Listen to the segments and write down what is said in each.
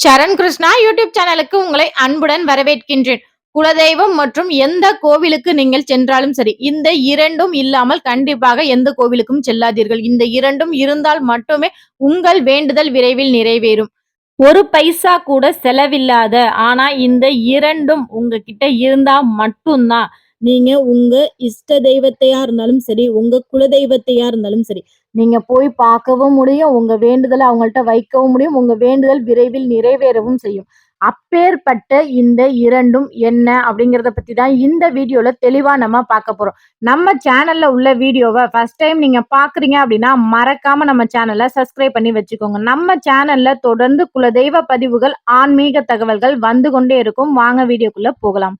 சரண் Krishna YouTube சேனலுக்கு உங்களை அன்புடன் வரவேற்கின்றேன். குலதெய்வம் மற்றும் எந்த கோவிலுக்கு நீங்கள் சென்றாலும் சரி இந்த இரண்டும் இல்லாமல் கண்டிப்பாக எந்த கோவிலுக்கும் செல்லாதீர்கள். இந்த இரண்டும் இருந்தால் மட்டுமே உங்கள் வேண்டுதல் விரைவில் நிறைவேறும். ஒரு பைசா கூட செலவில்லாத ஆனா இந்த இரண்டும் உங்ககிட்ட இருந்தா மட்டும்தான். நீங்க உங்க இஷ்ட தெய்வத்தையா இருந்தாலும் சரி உங்க குல தெய்வத்தையா இருந்தாலும் சரி நீங்க போய் பார்க்கவும் முடியும் உங்க வேண்டுதலை அவங்கள்ட்ட வைக்கவும் முடியும் உங்க வேண்டுதல் விரைவில் நிறைவேறவும் செய்யும். அப்பேற்பட்ட இந்த இரண்டும் என்ன அப்படிங்கறத பத்தி தான் இந்த வீடியோல தெளிவா நம்ம பார்க்க போறோம். நம்ம சேனல்ல உள்ள வீடியோவை ஃபர்ஸ்ட் டைம் நீங்க பாக்குறீங்க அப்படின்னா மறக்காம நம்ம சேனலை சப்ஸ்கிரைப் பண்ணி வச்சுக்கோங்க. நம்ம சேனல்ல தொடர்ந்து குலதெய்வ பதிவுகள் ஆன்மீக தகவல்கள் வந்து கொண்டே இருக்கும். வாங்க வீடியோக்குள்ள போகலாம்.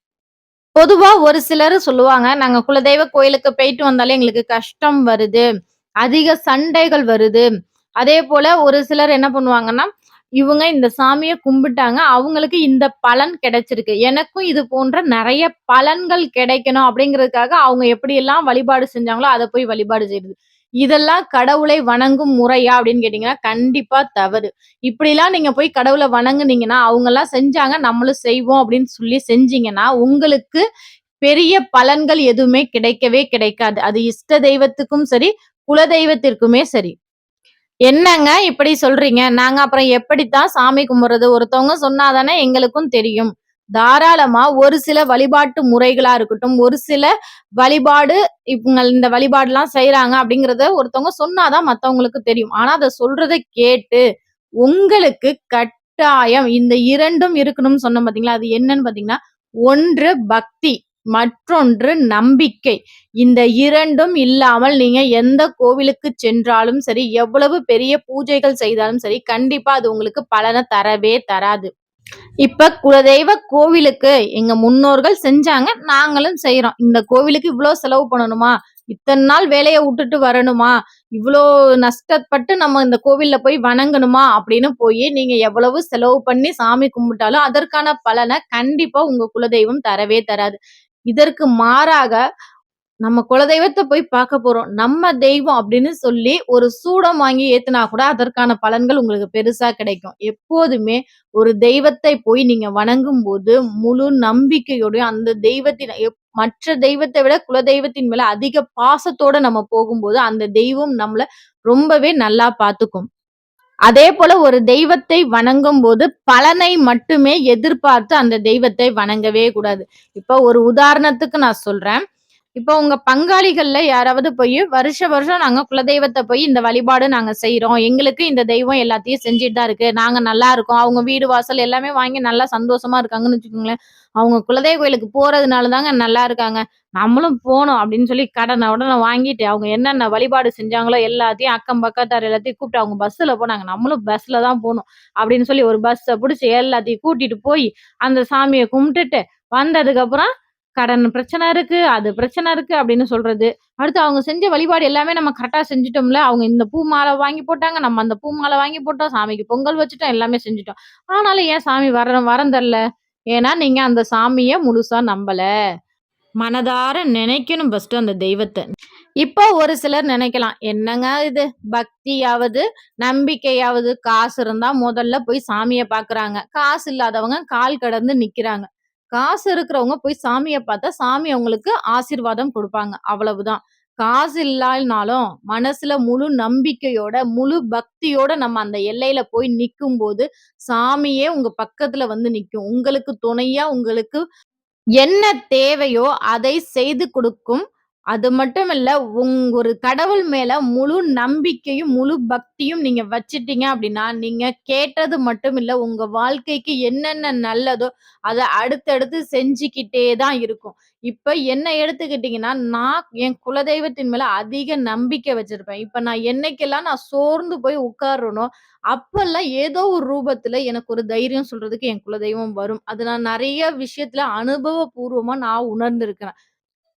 பொதுவா ஒரு சிலர் சொல்லுவாங்க நாங்க குலதெய்வ கோயிலுக்கு போயிட்டு வந்தாலே எங்களுக்கு கஷ்டம் வருது அதிக சண்டைகள் வருது. அதே போல ஒரு சிலர் என்ன பண்ணுவாங்கன்னா இவங்க இந்த சாமியை கும்பிட்டாங்க அவங்களுக்கு இந்த பலன் கிடைச்சிருக்கு. எனக்கும் இது போன்ற நிறைய பலன்கள் கிடைக்கணும். அப்படிங்கிறதுக்காக அவங்க எப்படியெல்லாம் வழிபாடு செஞ்சாங்களோ அதை போய் வழிபாடு செய்யுது இதெல்லாம் கடவுளை வணங்கும் முறையா அப்படின்னு கேட்டீங்கன்னா கண்டிப்பா தவறு. இப்படிலாம் நீங்க போய் கடவுளை வணங்குனீங்கன்னா அவங்க எல்லாம் செஞ்சாங்க நம்மளும் செய்வோம் அப்படின்னு சொல்லி செஞ்சீங்கன்னா உங்களுக்கு பெரிய பலன்கள் எதுவுமே கிடைக்கவே கிடைக்காது. அது இஷ்ட தெய்வத்துக்கும் சரி குல தெய்வத்திற்குமே சரி. என்னங்க இப்படி சொல்றீங்க? நாங்க அப்புறம் எப்படித்தான் சாமி கும்பிடுறது ஒருத்தவங்க சொன்னாதானே எங்களுக்கும் தெரியும். தாராளமா ஒரு சில வழிபாட்டு முறைகளா இருக்கட்டும் ஒரு சில வழிபாடு இவங்க இந்த வழிபாடுலாம் செய்யறாங்க அப்படிங்கறத ஒருத்தவங்க சொன்னாதான் மத்தவங்களுக்கு தெரியும். ஆனா அதை சொல்றத கேட்டு உங்களுக்கு கட்டாயம் இந்த இரண்டும் இருக்கணும்னு சொன்ன பாத்தீங்களா? அது என்னன்னு பாத்தீங்கன்னா ஒன்று பக்தி மற்றொன்று நம்பிக்கை. இந்த இரண்டும் இல்லாமல் நீங்க எந்த கோவிலுக்கு சென்றாலும் சரி எவ்வளவு பெரிய பூஜைகள் செய்தாலும் சரி கண்டிப்பா அது உங்களுக்கு பலனை தரவே தராது. இப்ப குலதெய்வ கோவிலுக்கு எங்க முன்னோர்கள் செஞ்சாங்க நாங்களும் செய்யறோம் இந்த கோவிலுக்கு இவ்வளவு செலவு பண்ணணுமா? இத்தனை நாள் வேலையை விட்டுட்டு வரணுமா? இவ்வளோ நஷ்டப்பட்டு நம்ம இந்த கோவில்ல போய் வணங்கணுமா? அப்படின்னு போய் நீங்க எவ்வளவு செலவு பண்ணி சாமி கும்பிட்டாலும் அதற்கான பலனை கண்டிப்பா உங்க குலதெய்வம் தரவே தராது. இதற்கு மாறாக நம்ம குலதெய்வத்தை போய் பார்க்க போறோம். நம்ம தெய்வம் அப்படின்னு சொல்லி ஒரு சூடம் வாங்கி ஏத்துனா கூட அதற்கான பலன்கள் உங்களுக்கு பெருசா கிடைக்கும். எப்போதுமே ஒரு தெய்வத்தை போய் நீங்க வணங்கும் போது முழு நம்பிக்கையோடய அந்த தெய்வத்தின் மற்ற தெய்வத்தை விட குலதெய்வத்தின் மேல அதிக பாசத்தோட நம்ம போகும்போது அந்த தெய்வம் நம்மள ரொம்பவே நல்லா பார்த்துக்கும் அதே போல ஒரு தெய்வத்தை வணங்கும் போது பலனை மட்டுமே எதிர்பார்த்து அந்த தெய்வத்தை வணங்கவே கூடாது. இப்ப ஒரு உதாரணத்துக்கு நான் சொல்றேன். இப்போ உங்க பங்காளிகள்ல யாராவது போய் வருஷ வருஷம் நாங்க குலதெய்வத்தை போய் இந்த வழிபாடு நாங்க செய்யறோம் எங்களுக்கு இந்த தெய்வம் எல்லாத்தையும் செஞ்சுட்டு தான் இருக்கு. நாங்க நல்லா இருக்கோம். அவங்க வீடு வாசல் எல்லாமே வாங்கி நல்லா சந்தோஷமா இருக்காங்கன்னு வச்சுக்கோங்களேன். அவங்க குலதெய்வ கோயிலுக்கு போறதுனால தாங்க நல்லா இருக்காங்க. நம்மளும் போனோம் அப்படின்னு சொல்லி கடனை உடனே வாங்கிட்டு அவங்க என்னென்ன வழிபாடு செஞ்சாங்களோ எல்லாத்தையும் அக்கம் பக்கத்தார் எல்லாத்தையும் கூப்பிட்டு அவங்க பஸ்ஸில் போனாங்க. நம்மளும் பஸ்ஸில் தான் போகணும் அப்படின்னு சொல்லி ஒரு பஸ்ஸை பிடிச்சி எல்லாத்தையும் கூட்டிட்டு போய் அந்த சாமியை கும்பிட்டுட்டு வந்ததுக்கப்புறம் கடன் பிரச்சனை இருக்கு அது பிரச்சனை இருக்கு அப்படின்னு சொல்றது. அடுத்து அவங்க செஞ்ச வழிபாடு எல்லாமே நம்ம கரெக்டா செஞ்சுட்டோம்ல. அவங்க இந்த பூ மாலை வாங்கி போட்டாங்க நம்ம அந்த பூ மாலை வாங்கி போட்டோம் சாமிக்கு பொங்கல் வச்சுட்டோம் எல்லாமே செஞ்சுட்டோம். ஆனாலும் ஏன் சாமி வர வரம் தரல? ஏன்னா நீங்க அந்த சாமிய முழுசா நம்பல. மனதார நினைக்கணும் ஃபர்ஸ்ட் அந்த தெய்வத்தை. இப்போ ஒரு சிலர் நினைக்கலாம் என்னங்க இது? பக்தியாவது நம்பிக்கையாவது காசு இருந்தா முதல்ல போய் சாமியை பாக்குறாங்க காசு இல்லாதவங்க கால் கடந்து நிக்கிறாங்க. காசு இருக்கிறவங்க போய் சாமியை பார்த்தா சாமி அவங்களுக்கு ஆசீர்வாதம் கொடுப்பாங்க. அவ்வளவுதான். காசு இல்லாதனாலும் மனசுல முழு நம்பிக்கையோட முழு பக்தியோட நம்ம அந்த எல்லையில போய் நிற்கும் போது சாமியே உங்க பக்கத்துல வந்து நிற்கும் உங்களுக்கு துணையா உங்களுக்கு என்ன தேவையோ அதை செய்து கொடுக்கும். அது மட்டும் இல்ல உங் ஒரு கடவுள் மேல முழு நம்பிக்கையும் முழு பக்தியும் நீங்க வச்சிட்டீங்க அப்படின்னா நீங்க கேட்டது மட்டும் இல்ல உங்க வாழ்க்கைக்கு என்னென்ன நல்லதோ அதை அடுத்தடுத்து செஞ்சுக்கிட்டே தான் இருக்கும். இப்ப என்ன எடுத்துக்கிட்டீங்கன்னா நான் என் குலதெய்வத்தின் மேல அதிக நம்பிக்கை வச்சிருப்பேன். இப்ப நான் என்னைக்கெல்லாம் நான் சோர்ந்து போய் உட்காரனோ அப்பெல்லாம் ஏதோ ஒரு ரூபத்துல எனக்கு ஒரு தைரியம் சொல்றதுக்கு என் குலதெய்வம் வரும். அது நான் நிறைய விஷயத்துல அனுபவபூர்வமா நான் உணர்ந்திருக்கிறேன்.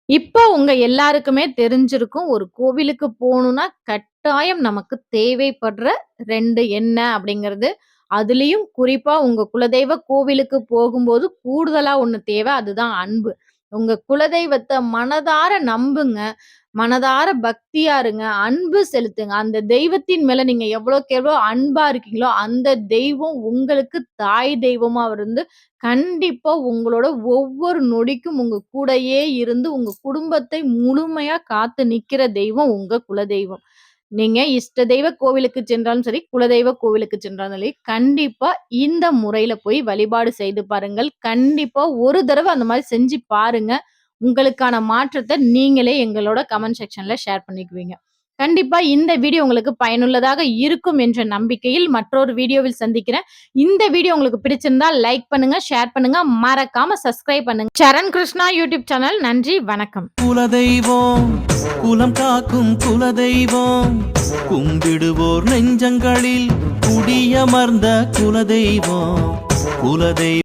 இப்போ உங்க எல்லாருக்குமே தெரிஞ்சிருக்கும். ஒரு கோவிலுக்கு போகணும்னா கட்டாயம் நமக்கு தேவைப்படுற ரெண்டு என்ன அப்படிங்கிறது. அதுலயும் குறிப்பா உங்க குலதெய்வ கோவிலுக்கு போகும்போது கூடுதலா ஒண்ணு தேவை. அதுதான் அன்பு. உங்க குலதெய்வத்தை மனதார நம்புங்க. மனதார பக்தியா இருங்க. அன்பு செலுத்துங்க. அந்த தெய்வத்தின் மேல நீங்க எவ்வளோக்கு எவ்வளோ அன்பா இருக்கீங்களோ, அந்த தெய்வம் உங்களுக்கு தாய் தெய்வமா இருந்து, கண்டிப்பா உங்களோட ஒவ்வொரு நொடிக்கும் உங்க கூடயே இருந்து, உங்க குடும்பத்தை முழுமையா காத்து நிக்கிற தெய்வம் உங்க குலதெய்வம். நீங்க இஷ்ட தெய்வ கோவிலுக்கு சென்றாலும் சரி, குலதெய்வ கோவிலுக்கு சென்றாலும் சரி, கண்டிப்பா இந்த முறையில போய் வழிபாடு செய்து பாருங்கள். கண்டிப்பா ஒரு தடவை அந்த மாதிரி செஞ்சு பாருங்க. உங்களுக்கான மாற்றத்தை நீங்களே எங்களோட கமெண்ட் செக்ஷன்ல ஷேர் பண்ணிக்குவீங்க. கண்டிப்பா இந்த வீடியோ உங்களுக்கு பயனுள்ளதாக இருக்கும் என்ற நம்பிக்கையில் மற்றொரு வீடியோவில் சந்திக்கிறேன். இந்த வீடியோ உங்களுக்கு பிடிச்சிருந்தா லைக் பண்ணுங்க, ஷேர் பண்ணுங்க, மறக்காம சப்ஸ்கிரைப் பண்ணுங்க. Charan Krishna YouTube channel. நன்றி, வணக்கம். குலதெய்வம் குலம் காக்கும் குலதெய்வம் கும்பிடுவோர் நெஞ்சங்களில் குடியமர்ந்த குலதெய்வம் குலதெய்வம்